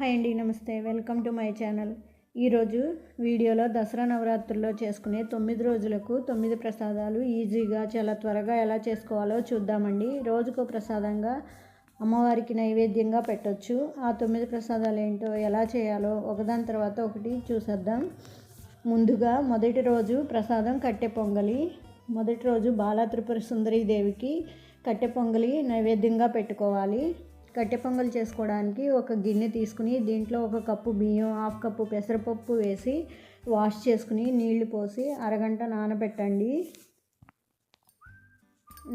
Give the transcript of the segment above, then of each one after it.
Hi అండి నమస్తే. Welcome to my channel. ఈరోజు వీడియోలో దసరా నవరాత్రుల్లో చేసుకునే తొమ్మిది రోజులకు తొమ్మిది ప్రసాదాలు ఈజీగా చాలా త్వరగా ఎలా చేసుకోవాలో చూద్దామండి. రోజుకో ప్రసాదంగా అమ్మవారికి నైవేద్యంగా పెట్టొచ్చు. ఆ తొమ్మిది ప్రసాదాలు ఏంటో ఎలా చేయాలో ఒకదాని తర్వాత ఒకటి చూసేద్దాం. ముందుగా మొదటి రోజు ప్రసాదం కట్టె పొంగలి. మొదటి రోజు బాలా త్రిపుర సుందరీ దేవికి కట్టె పొంగలి నైవేద్యంగా పెట్టుకోవాలి. గట్టి పొంగల్ చేసుకోవడానికి ఒక గిన్నె తీసుకుని దీంట్లో ఒక కప్పు బియ్యం హాఫ్ కప్పు పెసరపప్పు వేసి వాష్ చేసుకుని నీళ్ళు పోసి అరగంట నానబెట్టండి.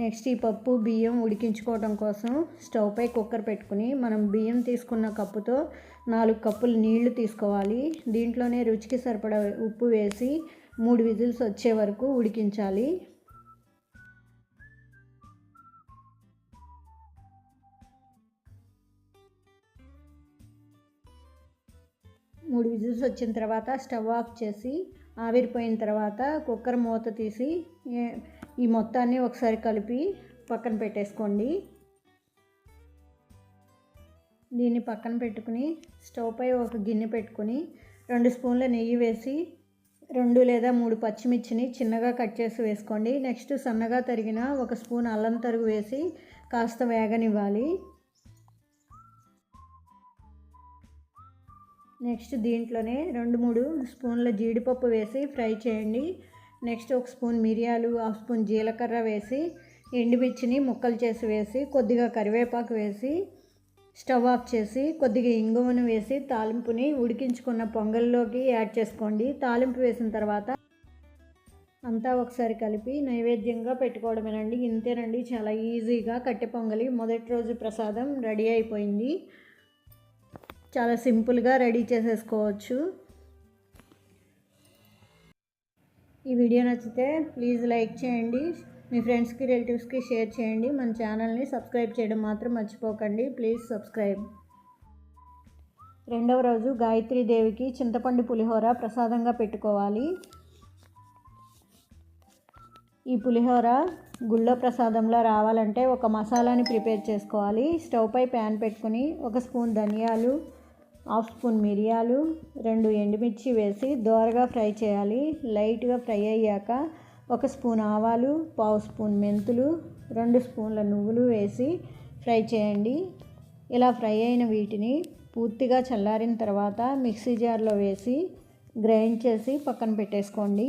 నెక్స్ట్ ఈ పప్పు బియ్యం ఉడికించుకోవడం కోసం స్టవ్ పై కుక్కర్ పెట్టుకుని మనం బియ్యం తీసుకున్న కప్పుతో నాలుగు కప్పులు నీళ్ళు తీసుకోవాలి. దీంట్లోనే రుచికి సరిపడా ఉప్పు వేసి మూడు విజిల్స్ వచ్చే వరకు ఉడికించాలి. మూడు విజిల్స్ వచ్చిన తర్వాత స్టవ్ ఆఫ్ చేసి ఆవిరిపోయిన తర్వాత కుక్కర్ మూత తీసి ఈ మొత్తాన్ని ఒకసారి కలిపి పక్కన పెట్టేసుకోండి. దీన్ని పక్కన పెట్టుకుని స్టవ్ పై ఒక గిన్నె పెట్టుకుని రెండు స్పూన్ల నెయ్యి వేసి రెండు లేదా మూడు పచ్చిమిర్చిని చిన్నగా కట్ చేసి వేసుకోండి. నెక్స్ట్ సన్నగా తరిగిన ఒక స్పూన్ అల్లం తరుగు వేసి కాస్త వేగనివ్వాలి. నెక్స్ట్ దీంట్లోనే రెండు మూడు స్పూన్ల జీడిపప్పు వేసి ఫ్రై చేయండి. నెక్స్ట్ ఒక స్పూన్ మిరియాలు హాఫ్ స్పూన్ జీలకర్ర వేసి ఎండుమిర్చిని ముక్కలు చేసి వేసి కొద్దిగా కరివేపాకు వేసి స్టవ్ ఆఫ్ చేసి కొద్దిగా ఇంగువను వేసి తాలింపుని ఉడికించుకున్న పొంగల్లోకి యాడ్ చేసుకోండి. తాలింపు వేసిన తర్వాత అంతా ఒకసారి కలిపి నైవేద్యంగా పెట్టుకోవడమేనండి. ఇంతేనండి. చాలా ఈజీగా కట్టె పొంగలి మొదటి రోజు ప్రసాదం రెడీ అయిపోయింది. చాలా సింపుల్గా రెడీ చేసేసుకోవచ్చు. ఈ వీడియో నచ్చితే ప్లీజ్ లైక్ చేయండి. మీ ఫ్రెండ్స్కి రిలేటివ్స్కి షేర్ చేయండి. మన ఛానల్ని సబ్స్క్రైబ్ చేయడం మాత్రం మర్చిపోకండి. Please subscribe. రెండవ రోజు గాయత్రి దేవికి చింతపండు పులిహోర ప్రసాదంగా పెట్టుకోవాలి. ఈ పులిహోర గుళ్ళో ప్రసాదంలో రావాలంటే ఒక మసాలాని ప్రిపేర్ చేసుకోవాలి. స్టవ్ పై ప్యాన్ పెట్టుకుని ఒక స్పూన్ ధనియాలు హాఫ్ స్పూన్ మిరియాలు రెండు ఎండుమిర్చి వేసి దోరగా ఫ్రై చేయాలి. లైట్గా ఫ్రై అయ్యాక ఒక స్పూన్ ఆవాలు పావు స్పూన్ మెంతులు రెండు స్పూన్ల నువ్వులు వేసి ఫ్రై చేయండి. ఇలా ఫ్రై అయిన వీటిని పూర్తిగా చల్లారిన తర్వాత మిక్సీ జార్లో వేసి గ్రైండ్ చేసి పక్కన పెట్టేసుకోండి.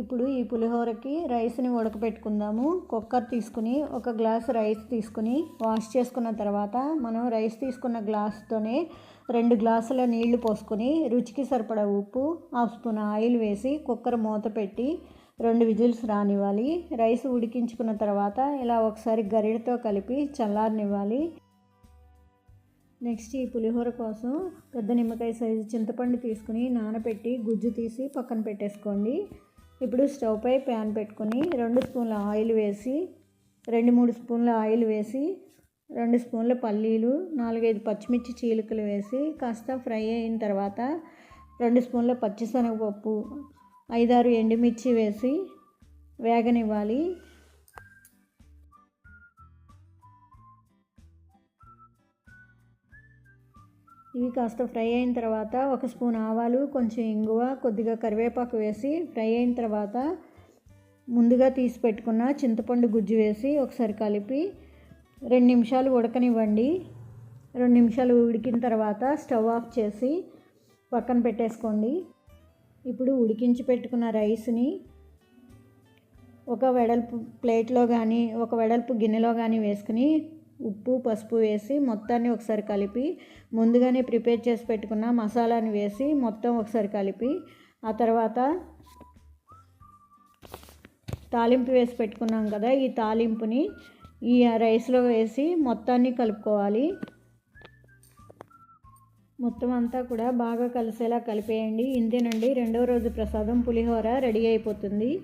ఇప్పుడు ఈ పులిహోరకి రైస్ని ఉడకపెట్టుకుందాము. కుక్కర్ తీసుకుని ఒక గ్లాస్ రైస్ తీసుకుని వాష్ చేసుకున్న తర్వాత మనం రైస్ తీసుకున్న గ్లాస్తోనే రెండు గ్లాసుల నీళ్ళు పోసుకొని రుచికి సరిపడా ఉప్పు హాఫ్ స్పూన్ ఆయిల్ వేసి కుక్కర్ మూత పెట్టి రెండు విజిల్స్ రానివ్వాలి. రైస్ ఉడికించుకున్న తర్వాత ఇలా ఒకసారి గరిడతో కలిపి చల్లారనివ్వాలి. నెక్స్ట్ ఈ పులిహోర కోసం పెద్ద నిమ్మకాయ సైజు చింతపండు తీసుకుని నానబెట్టి గుజ్జు తీసి పక్కన పెట్టేసుకోండి. ఇప్పుడు స్టవ్ పై ప్యాన్ పెట్టుకొని రెండు స్పూన్ల ఆయిల్ వేసి రెండు మూడు స్పూన్ల ఆయిల్ వేసి రెండు స్పూన్ల పల్లీలు నాలుగైదు పచ్చిమిర్చి చీలికలు వేసి కాస్త ఫ్రై అయిన తర్వాత రెండు స్పూన్ల పచ్చిశనగపప్పు ఐదారు ఎండుమిర్చి వేసి వేగనివ్వాలి. ఇవి కాస్త ఫ్రై అయిన తర్వాత ఒక స్పూన్ ఆవాలు కొంచెం ఇంగువ కొద్దిగా కరివేపాకు వేసి ఫ్రై అయిన తర్వాత ముందుగా తీసి పెట్టుకున్న చింతపండు గుజ్జు వేసి ఒకసారి కలిపి రెండు నిమిషాలు ఉడకనివ్వండి. రెండు నిమిషాలు ఉడికిన తర్వాత స్టవ్ ఆఫ్ చేసి పక్కన పెట్టేసుకోండి. ఇప్పుడు ఉడికించి పెట్టుకున్న రైస్ని ఒక వెడల్పు ప్లేట్లో కానీ ఒక వెడల్పు గిన్నెలో కానీ వేసుకుని ఉప్పు పసుపు వేసి మొత్తాన్ని ఒకసారి కలిపి ముందుగానే ప్రిపేర్ చేసి పెట్టుకున్న మసాలాని వేసి మొత్తం ఒకసారి కలిపి ఆ తర్వాత తాలింపు వేసి పెట్టుకున్నాం కదా ఈ తాలింపుని ఈ రైస్లో వేసి మొత్తాన్ని కలుపుకోవాలి. మొత్తం అంతా కూడా బాగా కలిసేలా కలిపేయండి. ఇంతేనండి. రెండవ రోజు ప్రసాదం పులిహోర రెడీ అయిపోతుంది.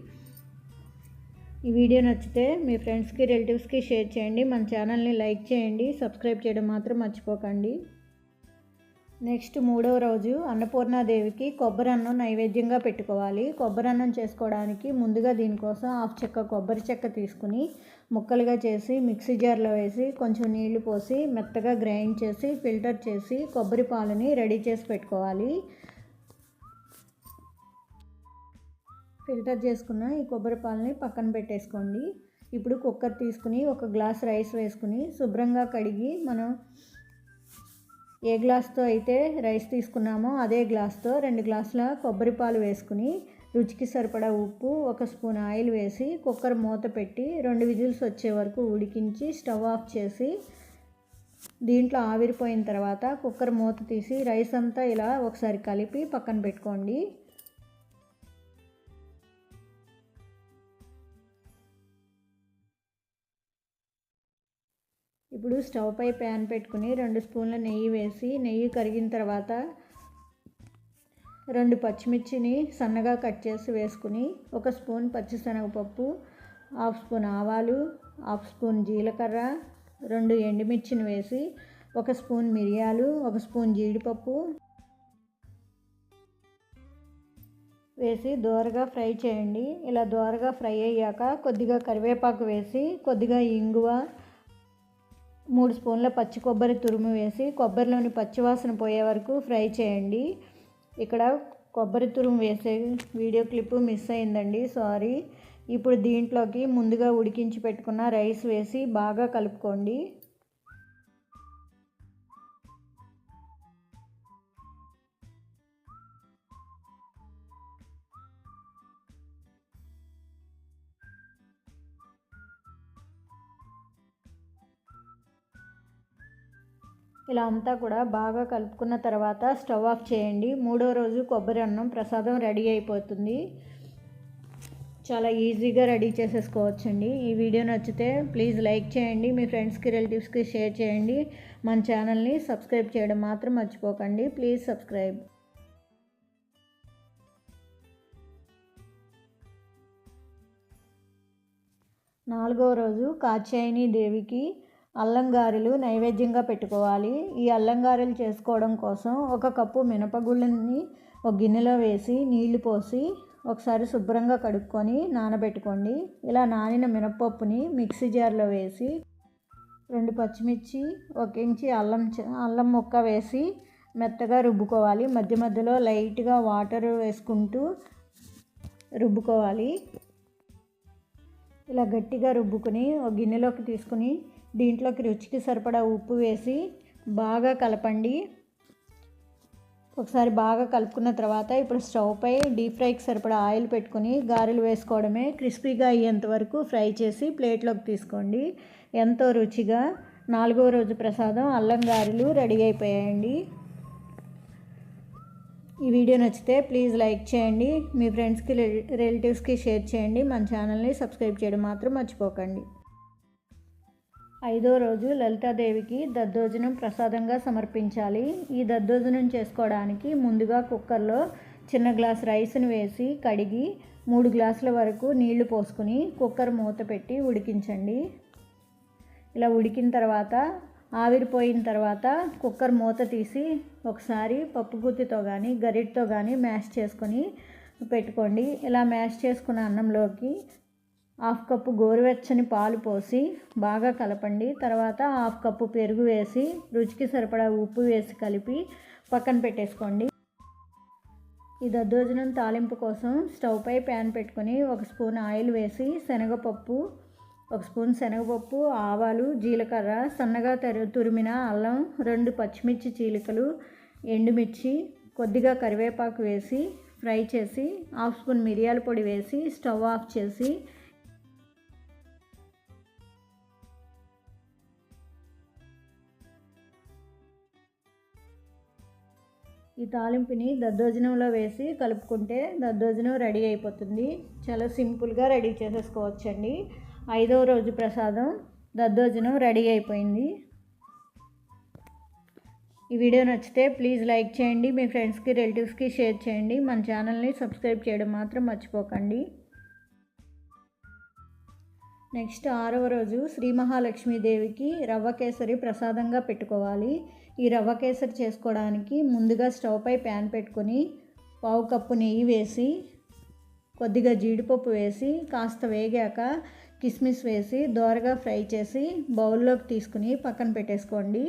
ఈ వీడియో నచ్చితే మీ ఫ్రెండ్స్కి రిలేటివ్స్కి షేర్ చేయండి. మన ఛానల్ని లైక్ చేయండి. సబ్స్క్రైబ్ చేయడం మాత్రం మర్చిపోకండి. నెక్స్ట్ మూడవ రోజు అన్నపూర్ణాదేవికి కొబ్బరి అన్నం నైవేద్యంగా పెట్టుకోవాలి. కొబ్బరి అన్నం చేసుకోవడానికి ముందుగా దీనికోసం హాఫ్ చెక్క కొబ్బరి చెక్క తీసుకుని ముక్కలుగా చేసి మిక్సీ జార్లో వేసి కొంచెం నీళ్ళు పోసి మెత్తగా గ్రైండ్ చేసి ఫిల్టర్ చేసి కొబ్బరి పాలని రెడీ చేసి పెట్టుకోవాలి. ఫిల్టర్ చేసుకున్న ఈ కొబ్బరి పాలని పక్కన పెట్టేసుకోండి. ఇప్పుడు కుక్కర్ తీసుకుని ఒక గ్లాస్ రైస్ వేసుకుని శుభ్రంగా కడిగి మనం ఏ గ్లాస్తో అయితే రైస్ తీసుకున్నామో అదే గ్లాస్తో రెండు గ్లాసుల కొబ్బరి పాలు వేసుకుని రుచికి సరిపడా ఉప్పు ఒక స్పూన్ ఆయిల్ వేసి కుక్కర్ మూత పెట్టి రెండు విజిల్స్ వచ్చే వరకు ఉడికించి స్టవ్ ఆఫ్ చేసి దీంట్లో ఆవిరిపోయిన తర్వాత కుక్కర్ మూత తీసి రైస్ అంతా ఇలా ఒకసారి కలిపి పక్కన పెట్టుకోండి. ఇప్పుడు స్టవ్ పై ప్యాన్ పెట్టుకుని రెండు స్పూన్ల నెయ్యి వేసి నెయ్యి కరిగిన తర్వాత రెండు పచ్చిమిర్చిని సన్నగా కట్ చేసి వేసుకుని ఒక స్పూన్ పచ్చిశనగపప్పు హాఫ్ స్పూన్ ఆవాలు హాఫ్ స్పూన్ జీలకర్ర రెండు ఎండుమిర్చిని వేసి ఒక స్పూన్ మిరియాలు ఒక స్పూన్ జీడిపప్పు వేసి దోరగా ఫ్రై చేయండి. ఇలా దోరగా ఫ్రై అయ్యాక కొద్దిగా కరివేపాకు వేసి కొద్దిగా ఇంగువ మూడు స్పూన్ల పచ్చి కొబ్బరి తురుము వేసి కొబ్బరిలోని పచ్చివాసన పోయే వరకు ఫ్రై చేయండి. ఇక్కడ కొబ్బరి తురుము వేసే వీడియో క్లిప్ మిస్ అయిందండి సారీ. ఇప్పుడు దీంట్లోకి ముందుగా ఉడికించి పెట్టుకున్న రైస్ వేసి బాగా కలుపుకోండి. ఇలా అంతా కూడా బాగా కలుపుకున్న తర్వాత స్టవ్ ఆఫ్ చేయండి. మూడో రోజు కొబ్బరి అన్నం ప్రసాదం రెడీ అయిపోతుంది. చాలా ఈజీగా రెడీ చేసేసుకోవచ్చండి. ఈ వీడియో నచ్చితే ప్లీజ్ లైక్ చేయండి. మీ ఫ్రెండ్స్కి రిలేటివ్స్కి షేర్ చేయండి. మన ఛానల్ని సబ్స్క్రైబ్ చేయడం మాత్రం మర్చిపోకండి. Please subscribe. నాలుగో రోజు కాచాయిని దేవికి అల్లం గారెలు నైవేద్యంగా పెట్టుకోవాలి. ఈ అల్లం గారెలు చేసుకోవడం కోసం ఒక కప్పు మినపగుళ్ళని ఒక గిన్నెలో వేసి నీళ్ళు పోసి ఒకసారి శుభ్రంగా కడుక్కొని నానబెట్టుకోండి. ఇలా నానిన మినపప్పుని మిక్సీ జార్లో వేసి రెండు పచ్చిమిర్చి ఒక ఇంచి అల్లం అల్లం ముక్క వేసి మెత్తగా రుబ్బుకోవాలి. మధ్య మధ్యలో లైట్గా వాటర్ వేసుకుంటూ రుబ్బుకోవాలి. ఇలా గట్టిగా రుబ్బుకొని ఒక గిన్నెలోకి తీసుకుని దీంట్లోకి రుచికి సరిపడా ఉప్పు వేసి బాగా కలపండి. ఒకసారి బాగా కలుపుకున్న తర్వాత ఇప్పుడు స్టవ్ పై డీప్ ఫ్రైకి సరిపడా ఆయిల్ పెట్టుకొని గారెలు వేసుకోవడమే క్రిస్పీగా అయ్యేంత వరకు ఫ్రై చేసి ప్లేట్లోకి తీసుకోండి. ఎంతో రుచిగా నాలుగో రోజు ప్రసాదం అల్లం గారెలు రెడీ అయిపోయాయండి. ఈ వీడియో నచ్చితే ప్లీజ్ లైక్ చేయండి. మీ ఫ్రెండ్స్కి రిలేటివ్స్కి షేర్ చేయండి. మన ఛానల్ని సబ్స్క్రైబ్ చేయడం మాత్రం మర్చిపోకండి. ఐదో రోజు లలితాదేవికి దద్దోజనం ప్రసాదంగా సమర్పించాలి. ఈ దద్దోజనం చేసుకోవడానికి ముందుగా కుక్కర్లో చిన్న గ్లాస్ రైస్ని వేసి కడిగి మూడు గ్లాసుల వరకు నీళ్ళు పోసుకుని కుక్కర్ మూత పెట్టి ఉడికించండి. ఇలా ఉడికిన తర్వాత ఆవిరిపోయిన తర్వాత కుక్కర్ మూత తీసి ఒకసారి పప్పు గుత్తితో కానీ గరిటతో కానీ మ్యాష్ చేసుకొని పెట్టుకోండి. ఇలా మ్యాష్ చేసుకున్న అన్నంలోకి హాఫ్ కప్పు గోరువెచ్చని పాలు పోసి బాగా కలపండి. తర్వాత హాఫ్ కప్పు పెరుగు వేసి రుచికి సరిపడా ఉప్పు వేసి కలిపి పక్కన పెట్టేసుకోండి. ఈ దద్దోజనం తాలింపు కోసం స్టవ్ పై ప్యాన్ పెట్టుకొని ఒక స్పూన్ ఆయిల్ వేసి శనగపప్పు ఒక స్పూన్ శనగపప్పు ఆవాలు జీలకర్ర సన్నగా తరు తురిమిన అల్లం రెండు పచ్చిమిర్చి చీలికలు ఎండుమిర్చి కొద్దిగా కరివేపాకు వేసి ఫ్రై చేసి హాఫ్ స్పూన్ మిరియాల పొడి వేసి స్టవ్ ఆఫ్ చేసి ఈ తాలింపుని దద్దోజనంలో వేసి కలుపుకుంటే దద్దోజనం రెడీ అయిపోతుంది. చాలా సింపుల్గా రెడీ చేసేసుకోవచ్చండి. ఐదవ రోజు ప్రసాదం దద్దోజనం రెడీ అయిపోయింది. ఈ వీడియో నచ్చితే ప్లీజ్ లైక్ చేయండి మీ ఫ్రెండ్స్కి రిలేటివ్స్కి షేర్ చేయండి. మన ఛానల్ని సబ్స్క్రైబ్ చేయడం మాత్రం మర్చిపోకండి. నెక్స్ట్ ఆరవ రోజు శ్రీ మహాలక్ష్మీదేవికి రవ్వ కేసరి ప్రసాదంగా పెట్టుకోవాలి. ఈ రవ్వ కేసరి చేసుకోవడానికి ముందుగా స్టవ్ పై ప్యాన్ పెట్టుకొని పావు కప్పు నెయ్యి వేసి కొద్దిగా జీడిపప్పు వేసి కాస్త వేగాక కిస్మిస్ వేసి దోరగా ఫ్రై చేసి బౌల్లోకి తీసుకుని పక్కన పెట్టేసుకోండి.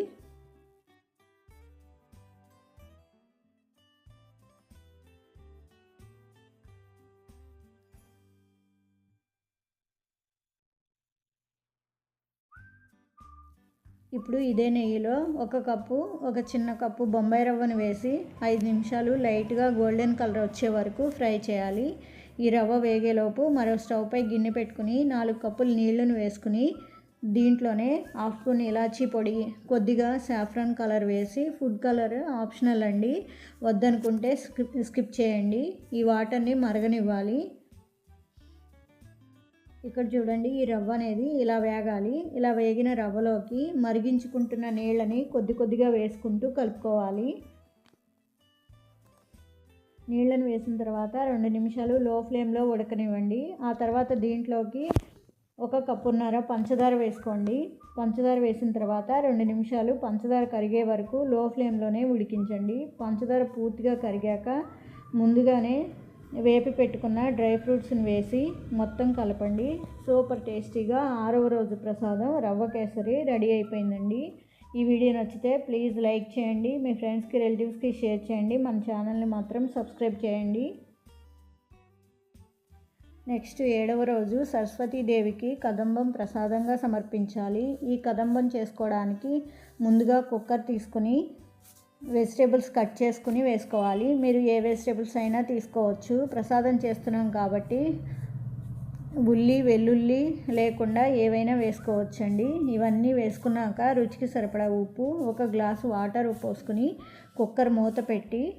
ఇప్పుడు ఇదే నెయ్యిలో ఒక కప్పు ఒక చిన్న కప్పు బొంబాయి రవ్వను వేసి ఐదు నిమిషాలు లైట్గా గోల్డెన్ కలర్ వచ్చే వరకు ఫ్రై చేయాలి. ఈ రవ్వ వేగేలోపు మరో స్టవ్ పై గిన్నె పెట్టుకుని నాలుగు కప్పులు నీళ్ళను వేసుకుని దీంట్లోనే హాఫ్ స్పూన్ ఇలాచీ పొడి కొద్దిగా సాఫ్రాన్ కలర్ వేసి ఫుడ్ కలర్ ఆప్షనల్ అండి. వద్దనుకుంటే స్కిప్ స్కిప్ చేయండి. ఈ వాటర్ని మరగనివ్వాలి. ఇక్కడ చూడండి ఈ రవ్వ అనేది ఇలా వేగాలి. ఇలా వేగిన రవ్వలోకి మరిగించుకుంటున్న నీళ్ళని కొద్ది కొద్దిగా వేసుకుంటూ కలుపుకోవాలి. నీళ్ళని వేసిన తర్వాత రెండు నిమిషాలు లో ఫ్లేమ్లో ఉడకనివ్వండి. ఆ తర్వాత దీంట్లోకి ఒక కప్పున్నర పంచదార వేసుకోండి. పంచదార వేసిన తర్వాత రెండు నిమిషాలు పంచదార కరిగే వరకు లో ఫ్లేమ్లోనే ఉడికించండి. పంచదార పూర్తిగా కరిగాక ముందుగానే వేపి పెట్టుకున్న డ్రై ఫ్రూట్స్ని వేసి మొత్తం కలపండి. సూపర్ టేస్టీగా ఆరవ రోజు ప్రసాదం రవ్వ కేసరి రెడీ అయిపోయిందండి. ఈ వీడియో నచ్చితే ప్లీజ్ లైక్ చేయండి మీ ఫ్రెండ్స్కి రిలేటివ్స్కి షేర్ చేయండి మన ఛానల్ని మాత్రం సబ్స్క్రైబ్ చేయండి. నెక్స్ట్ ఏడవ రోజు సరస్వతీదేవికి కదంబం ప్రసాదంగా సమర్పించాలి. ఈ కదంబం చేసుకోవడానికి ముందుగా కుక్కర్ తీసుకుని వెజిటేబుల్స్ కట్ చేసుకుని వేసుకోవాలి. మీరు ఏ వెజిటేబుల్స్ అయినా తీసుకోవచ్చు. ప్రసాదం చేస్తున్నాం కాబట్టి ఉల్లి వెల్లుల్లి లేకుండా ఏవైనా వేసుకోవచ్చండి. ఇవన్నీ వేసుకున్నాక రుచికి సరిపడా ఉప్పు ఒక గ్లాసు వాటర్ పోసుకుని కుక్కర్ మూత పెట్టి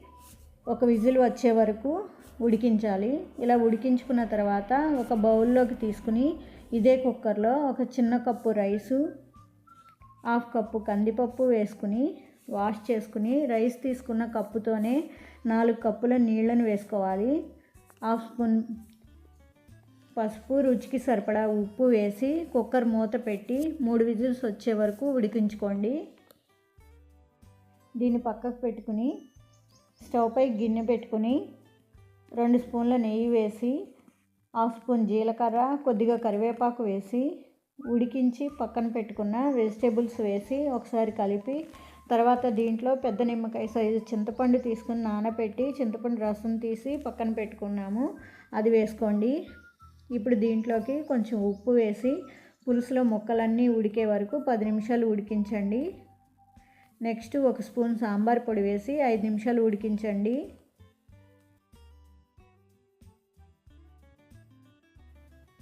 ఒక విజిల్ వచ్చే వరకు ఉడికించాలి. ఇలా ఉడికించుకున్న తర్వాత ఒక బౌల్లోకి తీసుకుని ఇదే కుక్కర్లో ఒక చిన్న కప్పు రైసు హాఫ్ కప్పు కందిపప్పు వేసుకుని వాష్ చేసుకుని రైస్ తీసుకున్న కప్పుతోనే నాలుగు కప్పుల నీళ్ళను వేసుకోవాలి. హాఫ్ స్పూన్ పసుపు రుచికి సరిపడా ఉప్పు వేసి కుక్కర్ మూత పెట్టి మూడు విజిల్స్ వచ్చే వరకు ఉడికించుకోండి. దీన్ని పక్కకు పెట్టుకుని స్టవ్ పై గిన్నె పెట్టుకుని రెండు స్పూన్ల నెయ్యి వేసి హాఫ్ స్పూన్ జీలకర్ర కొద్దిగా కరివేపాకు వేసి ఉడికించి పక్కన పెట్టుకున్న వెజిటేబుల్స్ వేసి ఒకసారి కలిపి తర్వాత దీంట్లో పెద్ద నిమ్మకాయ సైజు చింతపండు తీసుకుని నానబెట్టి చింతపండు రసం తీసి పక్కన పెట్టుకున్నాము. అది వేసుకోండి. ఇప్పుడు దీంట్లోకి కొంచెం ఉప్పు వేసి పులుసులో ముక్కలన్నీ ఉడికే వరకు పది నిమిషాలు ఉడికించండి. నెక్స్ట్ ఒక స్పూన్ సాంబార్ పొడి వేసి ఐదు నిమిషాలు ఉడికించండి.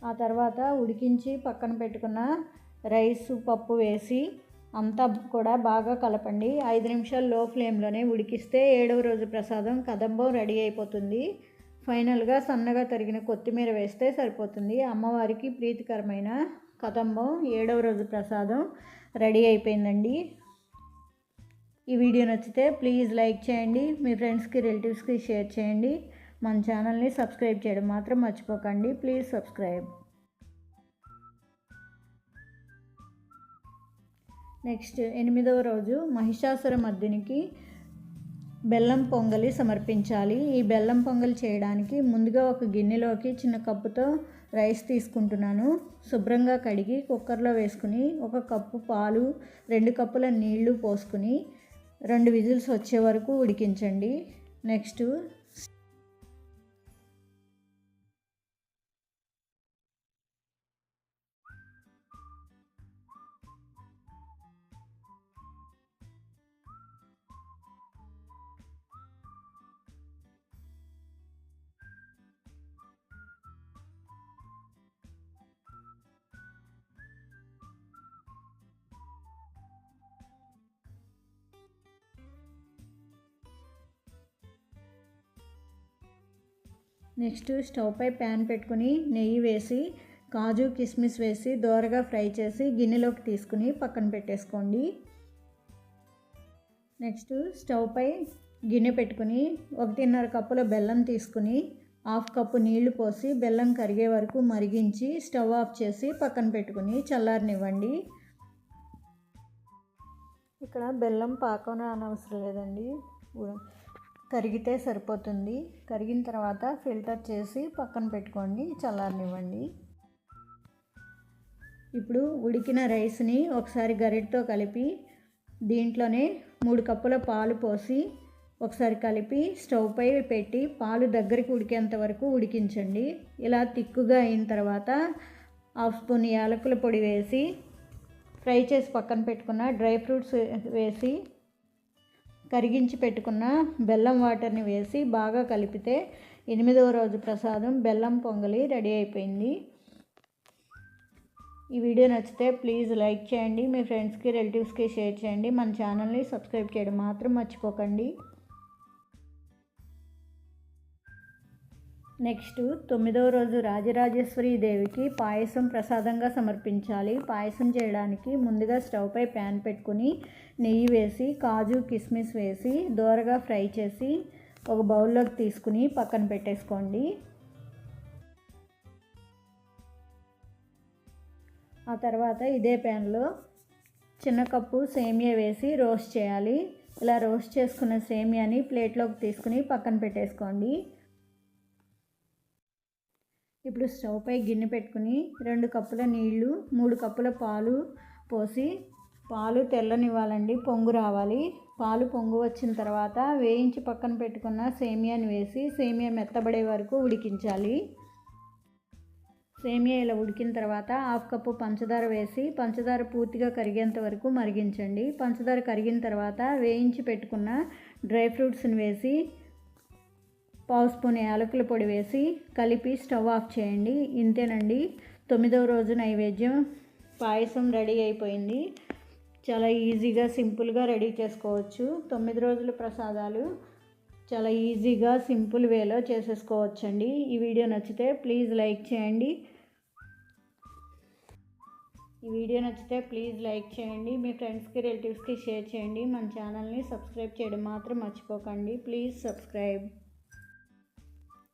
ఆ తర్వాత ఉడికించి పక్కన పెట్టుకున్న రైస్ పప్పు వేసి అంతా కూడా బాగా కలపండి. ఐదు నిమిషాలు లో ఫ్లేమ్లోనే ఉడికిస్తే ఏడవ రోజు ప్రసాదం కదంబం రెడీ అయిపోతుంది. ఫైనల్గా సన్నగా తరిగిన కొత్తిమీర వేస్తే సరిపోతుంది. అమ్మవారికి ప్రీతికరమైన కదంబం ఏడవ రోజు ప్రసాదం రెడీ అయిపోయిందండి. ఈ వీడియో నచ్చితే ప్లీజ్ లైక్ చేయండి. మీ ఫ్రెండ్స్కి రిలేటివ్స్కి షేర్ చేయండి. మన ఛానల్ని సబ్స్క్రైబ్ చేయడం మాత్రం మర్చిపోకండి. Please subscribe. నెక్స్ట్ ఎనిమిదవ రోజు మహిషాసుర మద్దినికి బెల్లం పొంగలి సమర్పించాలి. ఈ బెల్లం పొంగలి చేయడానికి ముందుగా ఒక గిన్నెలోకి చిన్న కప్పుతో రైస్ తీసుకుంటున్నాను. శుభ్రంగా కడిగి కుక్కర్లో వేసుకుని ఒక కప్పు పాలు రెండు కప్పుల నీళ్ళు పోసుకుని రెండు విజిల్స్ వచ్చే వరకు ఉడికించండి. నెక్స్ట్ నెక్స్ట్ స్టవ్ పై ప్యాన్ పెట్టుకుని నెయ్యి వేసి కాజు కిస్మిస్ వేసి దోరగా ఫ్రై చేసి గిన్నెలోకి తీసుకుని పక్కన పెట్టేసుకోండి. నెక్స్ట్ స్టవ్ పై గిన్నె పెట్టుకుని ఒకటిన్నర కప్పుల బెల్లం తీసుకుని హాఫ్ కప్పు నీళ్ళు పోసి బెల్లం కరిగే వరకు మరిగించి స్టవ్ ఆఫ్ చేసి పక్కన పెట్టుకుని చల్లారనివ్వండి. ఇక్కడ బెల్లం పాకం అనవసరం లేదండి. కరిగితే సరిపోతుంది. కరిగిన తర్వాత ఫిల్టర్ చేసి పక్కన పెట్టుకోండి. చల్లారనివ్వండి. ఇప్పుడు ఉడికిన రైస్ని ఒకసారి గరిటతో కలిపి దీంట్లోనే మూడు కప్పుల పాలు పోసి ఒకసారి కలిపి స్టవ్ పై పెట్టి పాలు దగ్గరికి ఉడికేంత వరకు ఉడికించండి. ఇలా తిక్కుగా అయిన తర్వాత హాఫ్ స్పూన్ యాలకుల పొడి వేసి ఫ్రై చేసి పక్కన పెట్టుకున్న డ్రై ఫ్రూట్స్ వేసి కరిగించి పెట్టుకున్న బెల్లం వాటర్ని వేసి బాగా కలిపితే ఎనిమిదవ రోజు ప్రసాదం బెల్లం పొంగలి రెడీ అయిపోయింది. ఈ వీడియో నచ్చితే ప్లీజ్ లైక్ చేయండి మీ ఫ్రెండ్స్కి రిలేటివ్స్కి షేర్ చేయండి మన ఛానల్ని సబ్స్క్రైబ్ చేయడం మాత్రం మర్చిపోకండి. నెక్స్ట్ తొమ్మిదవ రోజు రాజరాజేశ్వరి దేవికి పాయసం ప్రసాదంగా సమర్పించాలి. పాయసం చేయడానికి ముందుగా స్టవ్పై ప్యాన్ పెట్టుకుని నెయ్యి వేసి కాజు కిస్మిస్ వేసి దోరగా ఫ్రై చేసి ఒక బౌల్లోకి తీసుకుని పక్కన పెట్టేసుకోండి. ఆ తర్వాత ఇదే ప్యాన్లో చిన్న కప్పు సేమియా వేసి రోస్ట్ చేయాలి. ఇలా రోస్ట్ చేసుకున్న సేమియాని ప్లేట్లోకి తీసుకుని పక్కన పెట్టేసుకోండి. ఇప్పుడు స్టవ్ పై గిన్నె పెట్టుకుని రెండు కప్పుల నీళ్ళు మూడు కప్పుల పాలు పోసి పాలు తెల్లనివ్వాలండి పొంగు రావాలి. పాలు పొంగు వచ్చిన తర్వాత వేయించి పక్కన పెట్టుకున్న సేమియాని వేసి సేమియా మెత్తబడే వరకు ఉడికించాలి. సేమియా ఇలా ఉడికిన తర్వాత హాఫ్ కప్పు పంచదార వేసి పంచదార పూర్తిగా కరిగేంత వరకు మరిగించండి. పంచదార కరిగిన తర్వాత వేయించి పెట్టుకున్న డ్రై ఫ్రూట్స్ని వేసి పావు స్పూన్ యాలకుల పొడి వేసి కలిపి స్టవ్ ఆఫ్ చేయండి. ఇంతేనండి. తొమ్మిదవ రోజు నైవేద్యం. పాయసం రెడీ అయిపోయింది. చాలా ఈజీగా సింపుల్గా రెడీ చేసుకోవచ్చు. తొమ్మిది రోజుల ప్రసాదాలు చాలా ఈజీగా సింపుల్ వేలో చేసేసుకోవచ్చండి. ఈ వీడియో నచ్చితే ప్లీజ్ లైక్ చేయండి. ఈ వీడియో నచ్చితే ప్లీజ్ లైక్ చేయండి. మీ ఫ్రెండ్స్కి రిలేటివ్స్కి షేర్ చేయండి. మన ఛానల్ని సబ్స్క్రైబ్ చేయడం మాత్రం మర్చిపోకండి. Please subscribe.